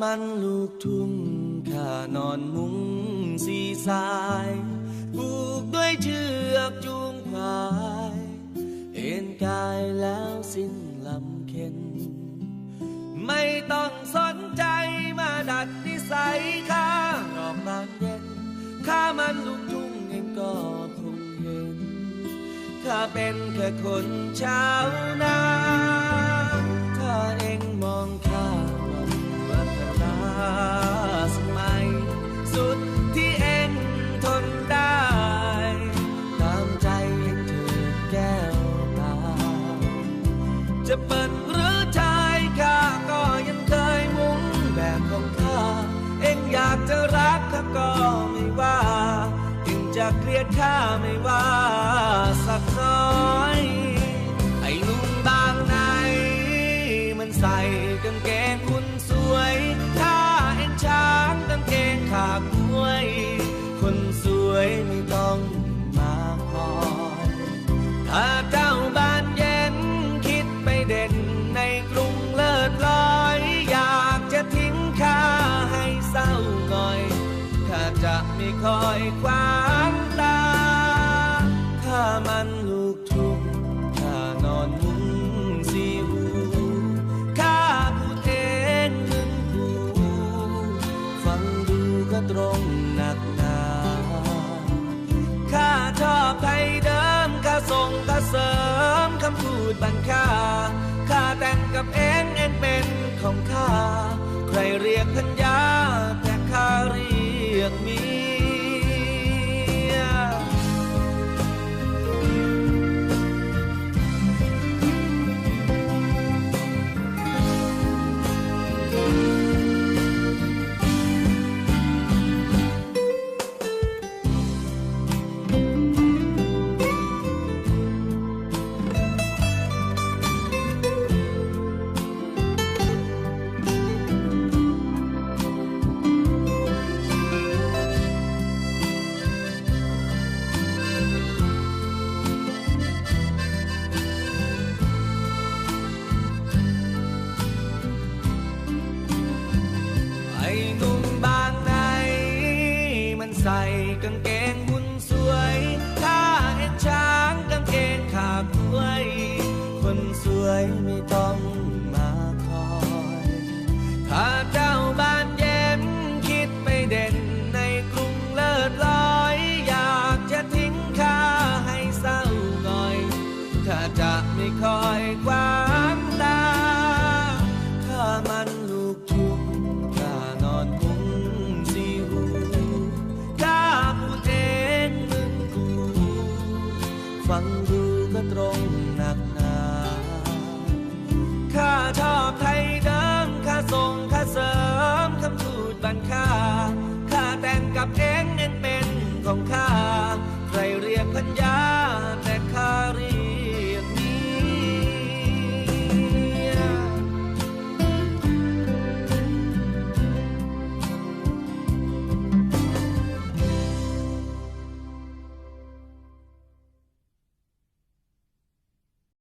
มันลูกทุ่งข้านอนมุงสีสายผูกด้วยเชือกจูงควายเอ็นกายแล้วสิ้นลำเค็น ไม่ต้องสนใจมาดัดนิสัยข้ารอกบานเย็นข้ามันลูกทุ่งเองก็คงเห็นข้าเป็นแค่คนชาวนา จะเปิดหรือชายข้าก็ยังเคยมุงแบบของข้า เอ็งอยากจะรักข้าก็ไม่ว่าเอ็งจะเกลียดข้าไม่ว่าสักน้อย ไอ้หนุ่มบางไหนมันใส่กางเกงคุณสวย ถ้าเอ็งช้างกางเกงขาดมวย คนสวยไม่ต้อง คอยขวางตาข้ามันลูกทุ่งข้านอนมุงสีหูข้าพูดเองมึงหูฟังดูก็ตรงหนักหนาข้าชอบไทยเดิมข้าส่งข้าเสริมคำพูดบันค่าข้าแต่งกับเองเองเป็นของข้า ไันดูก็ตรงหนักหนาข้าชอบไทยเดิมข้าส่งข้าเสริมคำพูดบันค่า